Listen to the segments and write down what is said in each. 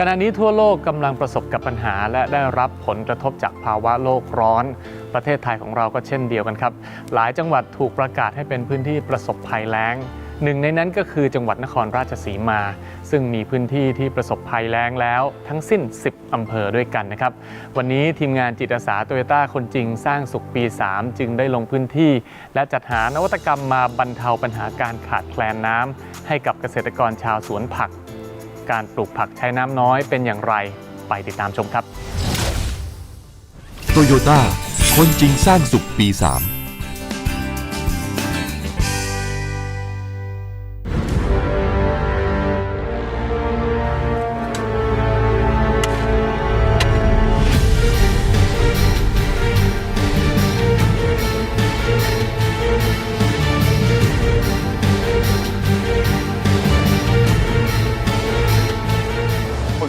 ขณะนี้ทั่วโลกกำลังประสบกับปัญหา และได้รับผลกระทบจากภาวะโลกร้อน ประเทศไทยของเราก็เช่นเดียวกันครับ หลายจังหวัดถูกประกาศให้เป็นพื้นที่ประสบภัยแล้งหนึ่งในนั้นก็คือจังหวัดนครราชสีมา ซึ่งมีพื้นที่ที่ประสบภัยแล้งแล้ว ทั้งสิ้น 10 อำเภอด้วยกันนะครับ วันนี้ทีมงานจิตอาสาโตโยต้าคนจริงสร้างสุขปี 3 จึงได้ลงพื้นที่ และจัดหานวัตกรรมมาบรรเทาปัญหาการขาดแคลนน้ำให้กับเกษตรกรชาวสวนผัก การปลูกผักใช้น้ำน้อยเป็นอย่างไร ไปติดตามชมครับ โตโยต้าคนจริงสร้างสุขปี 3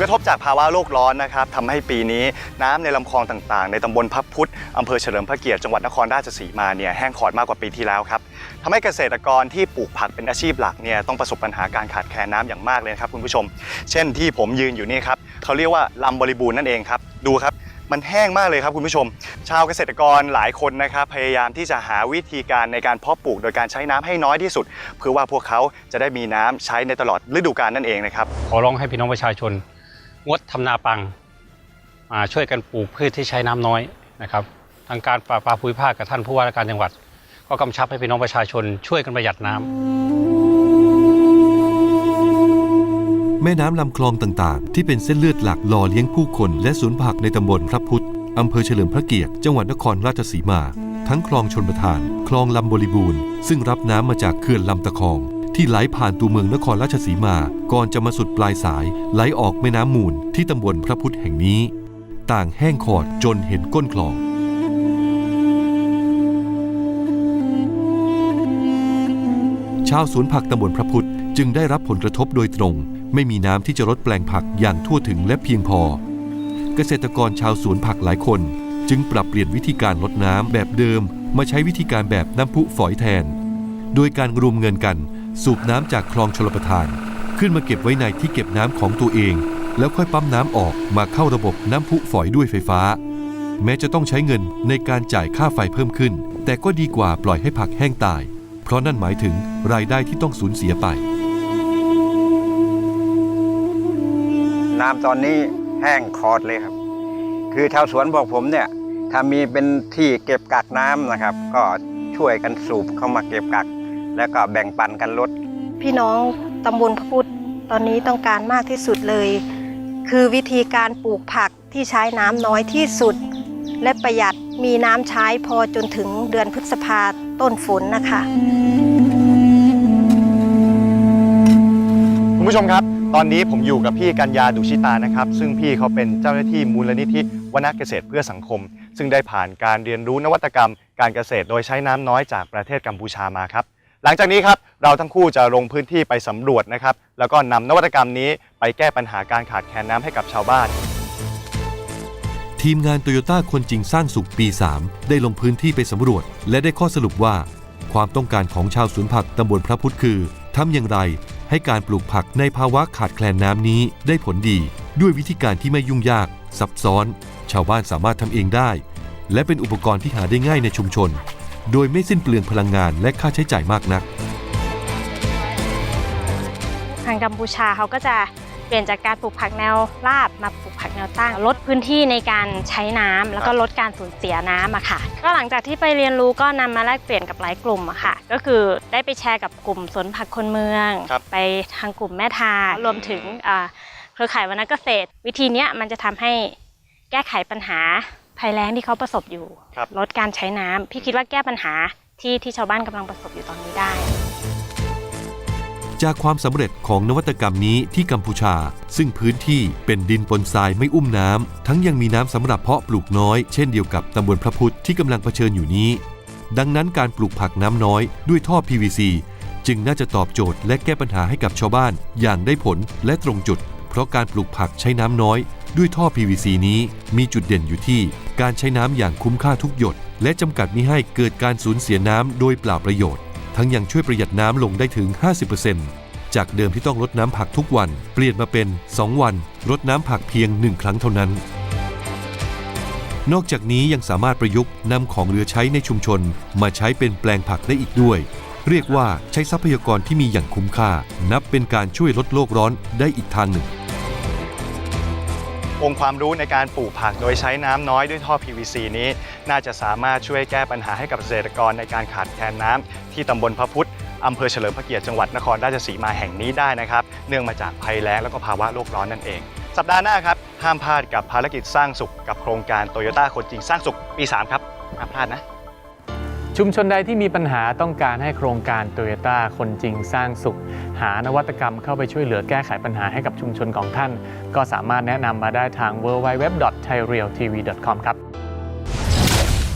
ระทบจากภาวะโลกร้อนนะครับทำให้ปีนี้น้ำในลำคลองต่างๆ ในตำบลพับพุทธอำเภอเฉลิมพระเกียรติจังหวัดนครราชสีมาเนี่ยแห้งขอดมากกว่าปีที่แล้วครับทำให้เกษตรกรที่ปลูกผักเป็นอาชีพหลักเนี่ยต้องประสบปัญหาการขาดแคลนน้ำอย่างมากเลยนะครับคุณผู้ชม เช่นที่ผมยืนอยู่นี่ครับเขาเรียกว่าลำบริบูรณ์นั่นเองครับดูครับ มันแห้งมากเลยครับคุณผู้ชม ชาวเกษตรกรหลายคนนะครับพยายามที่จะหาวิธีการในการเพาะปลูกโดยการใช้น้ำให้น้อยที่สุด เพื่อว่าพวกเขาจะได้มีน้ำใช้ในตลอดฤดูกาลนั่นเองนะครับ ขอร้องให้พี่น้องประชาชน งดทำนาปังมาช่วยกันปลูกพืชที่ใช้น้ำน้อยนะครับ ทางการปราปาภูมิภาคกับท่านผู้ว่าราชการจังหวัด ก็กำชับให้พี่น้องประชาชนช่วยกันประหยัดน้ำแม่น้ำลำคลองต่างๆ ที่เป็นเส้นเลือดหลักหล่อเลี้ยงผู้คนและสวนย์ผักในตำบลพระพุทธอำเภอเฉลิมพระเกียรติจังหวัดนครราชสีมา ทั้งคลองชนประทาน คลองลำบริบูรณ์ ซึ่งรับน้ำมาจากเขื่อนลำตะคอง ที่ไหลผ่านตัวเมืองนครราชสีมา ก่อนจะมาสุดปลายสายไหลออกแม่น้ำมูลที่ตำบลพระพุทธแห่งนี้ ต่างแห้งขอดจนเห็นก้นคลอง ชาวสวนผักตำบลพระพุทธจึงได้รับผลกระทบโดยตรง ไม่มีน้ำที่จะรดแปลงผักอย่างทั่วถึงและเพียงพอ เกษตรกรชาวสวนผักหลายคน จึงปรับเปลี่ยนวิธีการลดน้ำแบบเดิม มาใช้วิธีการแบบน้ำพุฝอยแทน โดยการรวมเงินกัน สูบน้ำจากคลองชลประทาน ขึ้นมาเก็บไว้ในที่เก็บน้ำของตัวเอง แล้วค่อยปั๊มน้ำออกมาเข้าระบบน้ำพุฝอยด้วยไฟฟ้า แม้จะต้องใช้เงินในการจ่ายค่าไฟเพิ่มขึ้น แต่ก็ดีกว่าปล่อยให้ผักแห้งตาย เพราะนั่นหมายถึงรายได้ที่ต้องสูญเสียไป น้ำตอนนี้แห้งคอดเลยครับ คือชาวสวนบอกผมเนี่ยถ้ามีเป็นที่เก็บกักน้ำนะครับ ก็ช่วยกันสูบเข้ามาเก็บกัก แล้วก็แบ่งปันกันลด พี่น้องตำบลพระพุทธตอนนี้ต้องการมากที่สุดเลย คือวิธีการปลูกผักที่ใช้น้ำน้อยที่สุด และประหยัดมีน้ำใช้พอจนถึงเดือนพฤษภาต้นฝนนะคะคุณผู้ชมครับ ตอนนี้ผมอยู่กับพี่กัญญาดุชิตานะครับ ซึ่งพี่เขาเป็นเจ้าหน้าที่มูลนิธิวนเกษตรเพื่อสังคม ซึ่งได้ผ่านการเรียนรู้นวัตกรรม การเกษตรโดยใช้น้ำน้อยจากประเทศกัมพูชามาครับ หลังจากนี้ครับเราทั้งคู่จะลงพื้นที่ไปสำรวจนะครับ แล้วก็นำนวัตกรรมนี้ไปแก้ปัญหาการขาดแคลนน้ำให้กับชาวบ้าน ทีมงานโตโยต้าคนจริงสร้างสุขปี 3 ได้ลงพื้นที่ไปสำรวจ และได้ข้อสรุปว่า ความต้องการของชาวสวนผักตำบลพระพุทธคือทำอย่างไรให้การปลูกผักในภาวะขาดแคลนน้ำนี้ได้ผลดี ด้วยวิธีการที่ไม่ยุ่งยาก ซับซ้อน ชาวบ้านสามารถทำเองได้ และเป็นอุปกรณ์ที่หาได้ง่ายในชุมชน โดยไม่สิ้นเปลืองพลังงานและค่าใช้จ่ายมากนัก ทางกัมพูชาเขาก็จะเปลี่ยนจากการปลูกผักแนวราบมาปลูกผักแนวตั้ง ลดพื้นที่ในการใช้น้ำแล้วก็ลดการสูญเสียน้ำอะค่ะ ก็หลังจากที่ไปเรียนรู้ก็นำมาแลกเปลี่ยนกับหลายกลุ่มอะค่ะ ก็คือได้ไปแชร์กับกลุ่มสวนผักคนเมืองครับไปทางกลุ่มแม่ทารวมถึงอ่าเครือข่ายวรรณเกษตร วิธีเนี้ยมันจะทำให้แก้ไขปัญหา ภัยแล้งที่เขาประสบอยู่ ครับ ลดการใช้น้ำพี่คิดว่าแก้ปัญหาที่ที่ชาวบ้านกำลังประสบอยู่ตอนนี้ได้ จากความสำเร็จของนวัตกรรมนี้ที่กัมพูชา ซึ่งพื้นที่เป็นดินปนทรายไม่อุ้มน้ำ ทั้งยังมีน้ำสำหรับเพาะปลูกน้อยเช่นเดียวกับตำบลพระพุทธที่กำลังเผชิญอยู่นี้ ดังนั้นการปลูกผักน้ำน้อยด้วยท่อ PVC จึงน่าจะตอบโจทย์และแก้ปัญหาให้กับชาวบ้านอย่างได้ผลและตรงจุด เพราะการปลูกผักใช้น้ำน้อย ด้วยท่อ PVC นี้มีจุดเด่นอยู่ที่การใช้น้ำอย่างคุ้มค่าทุกหยด และจำกัดมิให้เกิดการสูญเสียน้ำโดยเปล่าประโยชน์ ทั้งยังช่วยประหยัดน้ำลงได้ถึง 50%จากเดิมที่ต้องรดน้ำผักทุกวัน เปลี่ยนมาเป็น 2 วันรดน้ำผักเพียง 1 ครั้งเท่านั้น นอกจากนี้ยังสามารถประยุกต์นำของเหลือใช้ในชุมชน มาใช้เป็นแปลงผักได้อีกด้วยเรียกว่าใช้ทรัพยากรที่มีอย่างคุ้มค่า นับเป็นการช่วยลดโลกร้อนได้อีกทางหนึ่ง องค์ความรู้ในการปลูกผักโดยใช้น้ำน้อยด้วยท่อ PVC นี้ น่าจะสามารถช่วยแก้ปัญหาให้กับเกษตรกรในการขาดแคลนน้ำที่ตำบลพระพุทธอำเภอเฉลิมพระเกียรติจังหวัดนครราชสีมาแห่งนี้ได้นะครับ เนื่องมาจากภัยแล้งและก็ภาวะโลกร้อนนั่นเอง สัปดาห์หน้าครับห้ามพลาดกับภารกิจสร้างสุขกับโครงการโตโยต้าคนจริงสร้างสุขปี 3 ครับห้ามพลาดนะ ชุมชนใดที่มีปัญหาต้องการให้โครงการโตโยต้าคนจริงสร้างสุข หานวัตกรรมเข้าไปช่วยเหลือแก้ไขปัญหาให้กับชุมชนของท่าน ก็สามารถแนะนำมาได้ทาง www.thairealtv.com ครับ